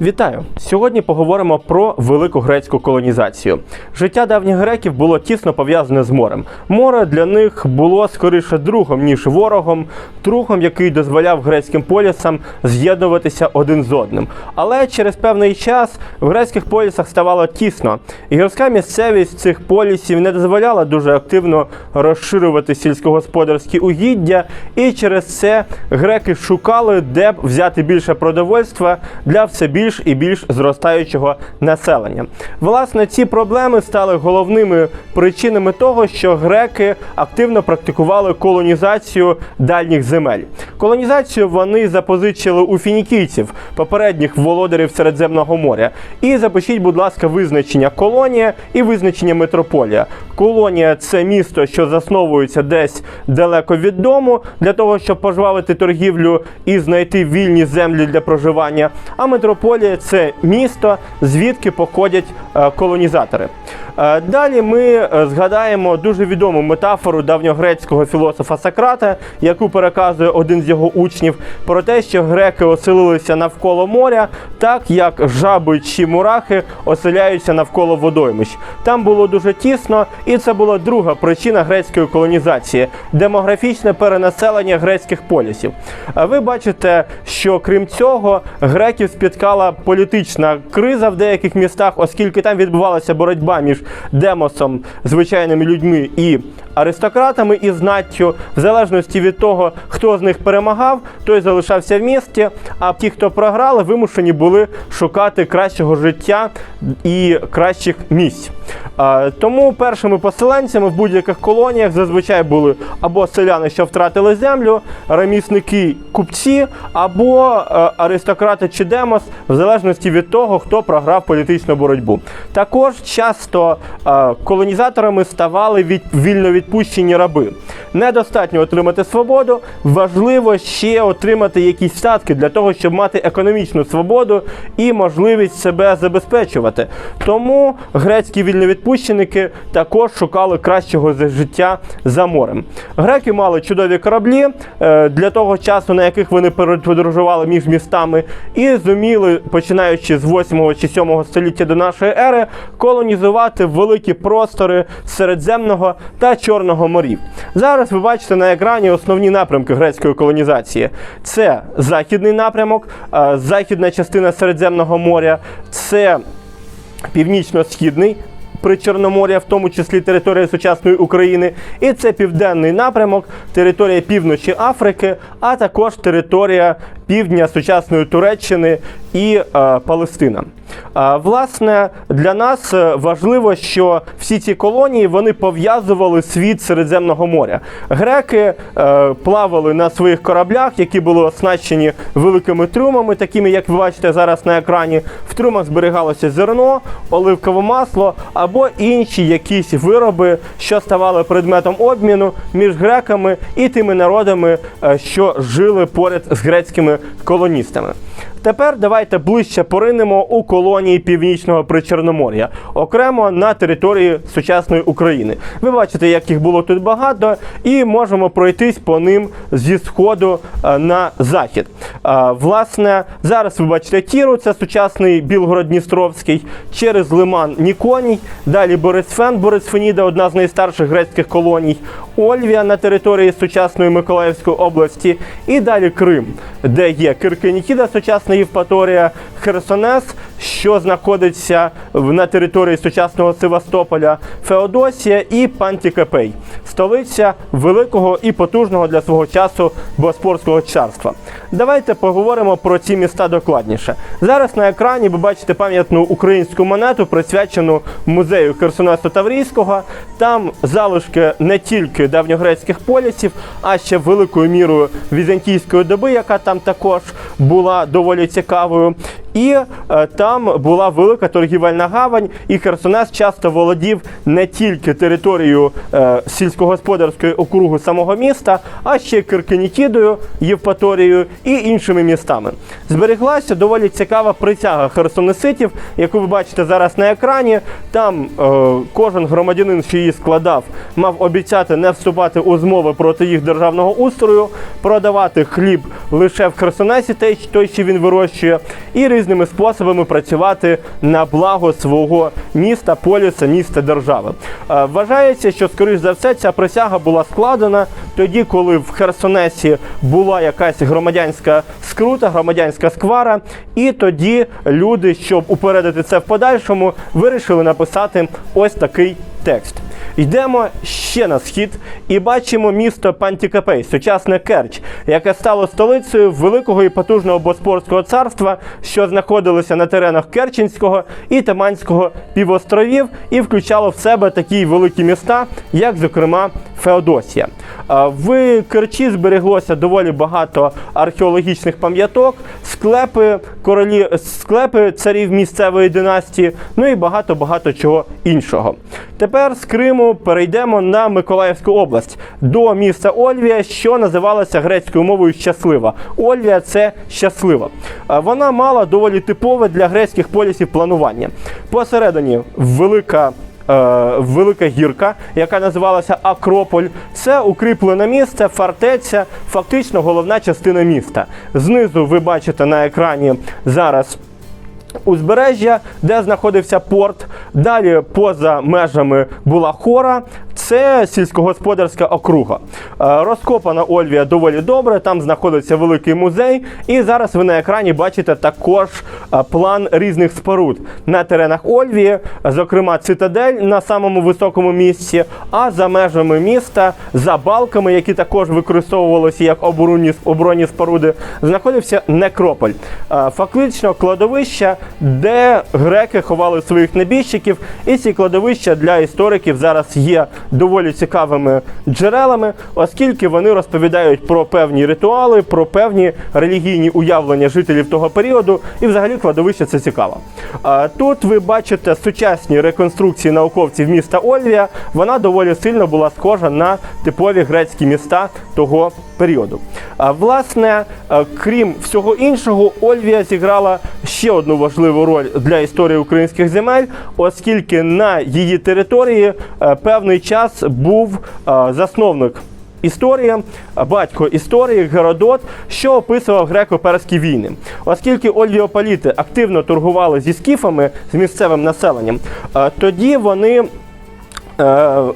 Вітаю! Сьогодні поговоримо про велику грецьку колонізацію. Життя давніх греків було тісно пов'язане з морем. Море для них було скоріше другом, ніж ворогом, другом, який дозволяв грецьким полісам з'єднуватися один з одним. Але через певний час в грецьких полісах ставало тісно, і гірська місцевість цих полісів не дозволяла дуже активно розширювати сільськогосподарські угіддя, і через це греки шукали, де б взяти більше продовольства для все більш і більш зростаючого населення. Власне, ці проблеми стали головними причинами того, що греки активно практикували колонізацію дальніх земель. Колонізацію вони запозичили у фінікійців, попередніх володарів Середземного моря. І запишіть, будь ласка, визначення колонія і визначення метрополія. Колонія це місто, що засновується десь далеко від дому, для того, щоб пожвавити торгівлю і знайти вільні землі для проживання. А метрополія це місто, звідки походять е, колонізатори. Е, Далі ми е, згадаємо дуже відому метафору давньогрецького філософа Сократа, яку переказує один з його учнів, про те, що греки оселилися навколо моря, так як жаби чи мурахи оселяються навколо водоймищ. Там було дуже тісно, і це була друга причина грецької колонізації демографічне перенаселення грецьких полісів. Ви бачите, що крім цього, греків спіткала політична криза в деяких містах, оскільки там відбувалася боротьба між демосом, звичайними людьми і аристократами і знаттю, в залежності від того, хто з них перемагав, той залишався в місті. А ті, хто програли, вимушені були шукати кращого життя і кращих місць. Тому першими поселенцями в будь-яких колоніях зазвичай були або селяни, що втратили землю, ремісники, купці, або е, аристократи чи демос, залежності від того, хто програв політичну боротьбу. Також часто е, колонізаторами ставали від вільно відпущені раби. Недостатньо отримати свободу, важливо ще отримати якісь статки для того, щоб мати економічну свободу і можливість себе забезпечувати. Тому грецькі вільновідпущеники також шукали кращого життя за морем. Греки мали чудові кораблі е, для того часу, на яких вони подорожували між містами, і зуміли, починаючи з 8 чи 7 століття до нашої ери, колонізувати великі простори Середземного та Чорного морів. Зараз ви бачите на екрані основні напрямки грецької колонізації. Це західний напрямок, західна частина Середземного моря, це північно-східний. При Чорномор'я, в тому числі територія сучасної України, і це південний напрямок, територія півночі Африки, а також територія півдня сучасної Туреччини і е, Палестина. Е, власне, для нас е, важливо, що всі ці колонії вони пов'язували світ Середземного моря. Греки е, плавали на своїх кораблях, які були оснащені великими трюмами, такими як ви бачите зараз на екрані. В трюмах зберігалося зерно, оливкове масло або інші якісь вироби, що ставали предметом обміну між греками і тими народами, е, що жили поряд з грецькими колоністами. Тепер давайте ближче поринемо у колонії північного причорномор'я, окремо на території сучасної України. Ви бачите, як їх було тут багато, і можемо пройтись по ним зі сходу е, на захід. Е, Власне, зараз ви бачите Тіру, це сучасний Білгород-Дністровський, через Лиман Ніконій, далі Борисфен, Борисфеніда, одна з найстарших грецьких колоній, Ольвія на території сучасної Миколаївської області, і далі Крим, де є Киркенікіда, сучасна Євпаторія, Херсонес, що знаходиться на території сучасного Севастополя, Феодосія і Пантікапей, столиця великого і потужного для свого часу Боспорського царства. Давайте поговоримо про ці міста докладніше. Зараз на екрані ви бачите пам'ятну українську монету, присвячену музею Херсонесу Таврійського. Там залишки не тільки давньогрецьких полісів, а ще великою мірою візантійської доби, яка там також була доволі цікавою. І е, там була велика торгівельна гавань, і Херсонес часто володів не тільки територією е, сільськогосподарської округу самого міста, а ще Киркенікідою, Євпаторією і іншими містами. Зберіглася доволі цікава присяга херсонеситів, яку ви бачите зараз на екрані. Там е, кожен громадянин, що її складав, мав обіцяти не вступати у змови проти їх державного устрою, продавати хліб лише в Херсонесі, той що він вирощує, і різні різними способами працювати на благо свого міста, поліса, міста, держави. Е, Вважається, що скоріш за все ця присяга була складена тоді, коли в Херсонесі була якась громадянська скрута, громадянська сквара, і тоді люди, щоб упередити це в подальшому, вирішили написати ось такий текст. Йдемо ще на схід і бачимо місто Пантікапей, сучасне Керч, яке стало столицею великого і потужного Боспорського царства, що знаходилося на теренах Керченського і Таманського півостровів, і включало в себе такі великі міста, як, зокрема, Феодосія. В Керчі збереглося доволі багато археологічних пам'яток, склепи королі, склепи царів місцевої династії, ну і багато багато чого іншого. Тепер з Криму перейдемо на Миколаївську область до міста Ольвія, що називалося грецькою мовою щаслива. Ольвія це щаслива. Вона мала доволі типове для грецьких полісів планування. Посередині велика велика гірка, яка називалася Акрополь. Це укріплене місце, фортеця, фактично головна частина міста. Знизу ви бачите на екрані зараз. Узбережжя, де знаходився порт. Далі поза межами була хора. Це сільськогосподарська округа. Е, Розкопана Ольвія доволі добре. Там знаходиться великий музей. І зараз ви на екрані бачите також е, план різних споруд на теренах Ольвії, зокрема цитадель на самому високому місці. А за межами міста, за балками, які також використовувалися як оборонні, оборонні споруди, знаходився некрополь. Е, Фактично кладовище, де греки ховали своїх небіжчиків. І ці кладовища для істориків зараз є доволі цікавими джерелами, оскільки вони розповідають про певні ритуали, про певні релігійні уявлення жителів того періоду, і взагалі кладовище це цікаво. Тут ви бачите сучасні реконструкції науковців міста Ольвія. Вона доволі сильно була схожа на типові грецькі міста того періоду. Власне, е, крім всього іншого, Ольвія зіграла ще одну важливу роль для історії українських земель, оскільки на її території е, певний час був е, засновник. Історія, батько історії Геродот, що описував греко-перські війни. Оскільки ольвіополіти активно торгували зі скіфами, з місцевим населенням, е, тоді вони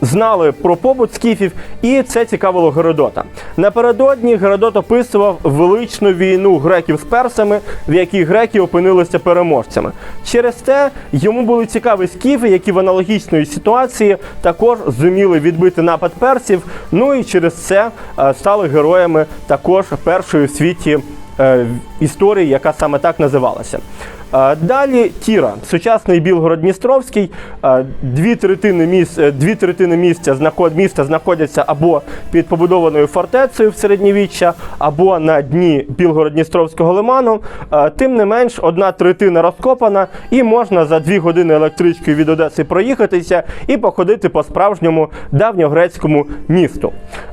знали про побут скіфів, і це цікавило Геродота. Напередодні Геродот описував величну війну греків з персами, в якій греки опинилися переможцями. Через те йому були цікаві скіфи, які в аналогічної ситуації також зуміли відбити напад персів. Ну і через це е, стали героями також першої в світі е, історії, яка саме так називалася. Е, Далі Тіра, сучасний Білгород-Дністровський. Е, Дві третини, міс, е, дві третини місця, міста знаходяться або під побудованою фортецею в середньовіччя, або на дні Білгород-Дністровського лиману. Е, Тим не менш, одна третина розкопана, і можна за дві години електричкою від Одеси проїхатися і походити по справжньому давньогрецькому місту.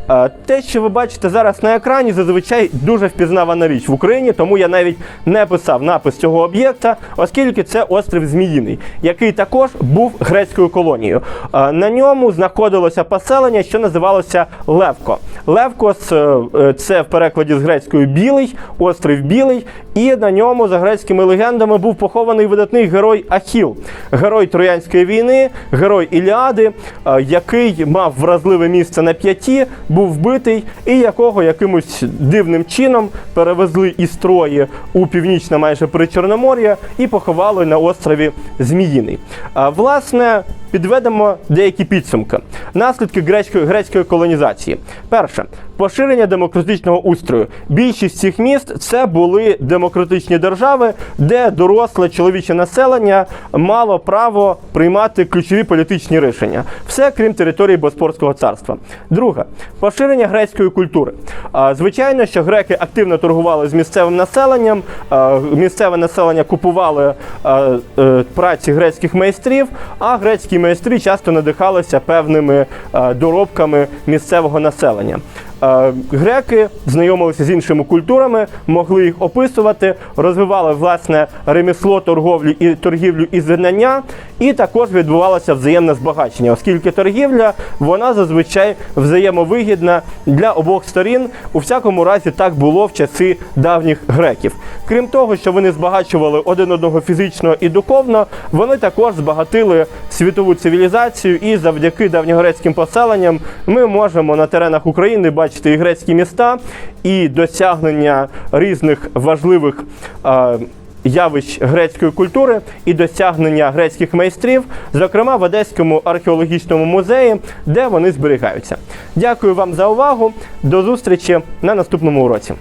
Е, Те, що ви бачите зараз на екрані, зазвичай дуже впізнавана річ в Україні, тому я навіть не писав напис цього об'єкта, оскільки це острів Зміїний, який також був грецькою колонією. На ньому знаходилося поселення, що називалося Левко. Левкос е, це в перекладі з грецькою білий, острів Білий, і на ньому, за грецькими легендами, був похований видатний герой Ахіл, герой Троянської війни, герой Іліади, е, який мав вразливе місце на п'яті, був вбитий, і якого якимось дивним чином перевезли із Трої у північне майже Причорномор'я і поховали на острові Зміїний. Власне, підведемо деякі підсумки. Наслідки грецької, грецької колонізації. Перше поширення демократичного устрою. Більшість цих міст це були демократичні держави, де доросле чоловіче населення мало право приймати ключові політичні рішення. Все крім території Боспорського царства. Друге поширення грецької культури. Звичайно, що греки активно торгували з місцевим населенням. Місцеве населення купували а, е, праці грецьких майстрів, а грецькі майстри часто надихалися певними е, доробками місцевого населення. Е, греки знайомилися з іншими культурами, могли їх описувати, розвивали власне ремесло, торговлю і торгівлю і знання, і також відбувалося взаємне збагачення, оскільки торгівля вона зазвичай взаємовигідна для обох сторін. У всякому разі, так було в часи давніх греків. Крім того, що вони збагачували один одного фізично і духовно, вони також збагатили світову цивілізацію, і завдяки давньогрецьким поселенням ми можемо на теренах України бачити і грецькі міста, і досягнення різних важливих. Явищ грецької культури і досягнення грецьких майстрів, зокрема в Одеському археологічному музеї, де вони зберігаються. Дякую вам за увагу. До зустрічі на наступному уроці.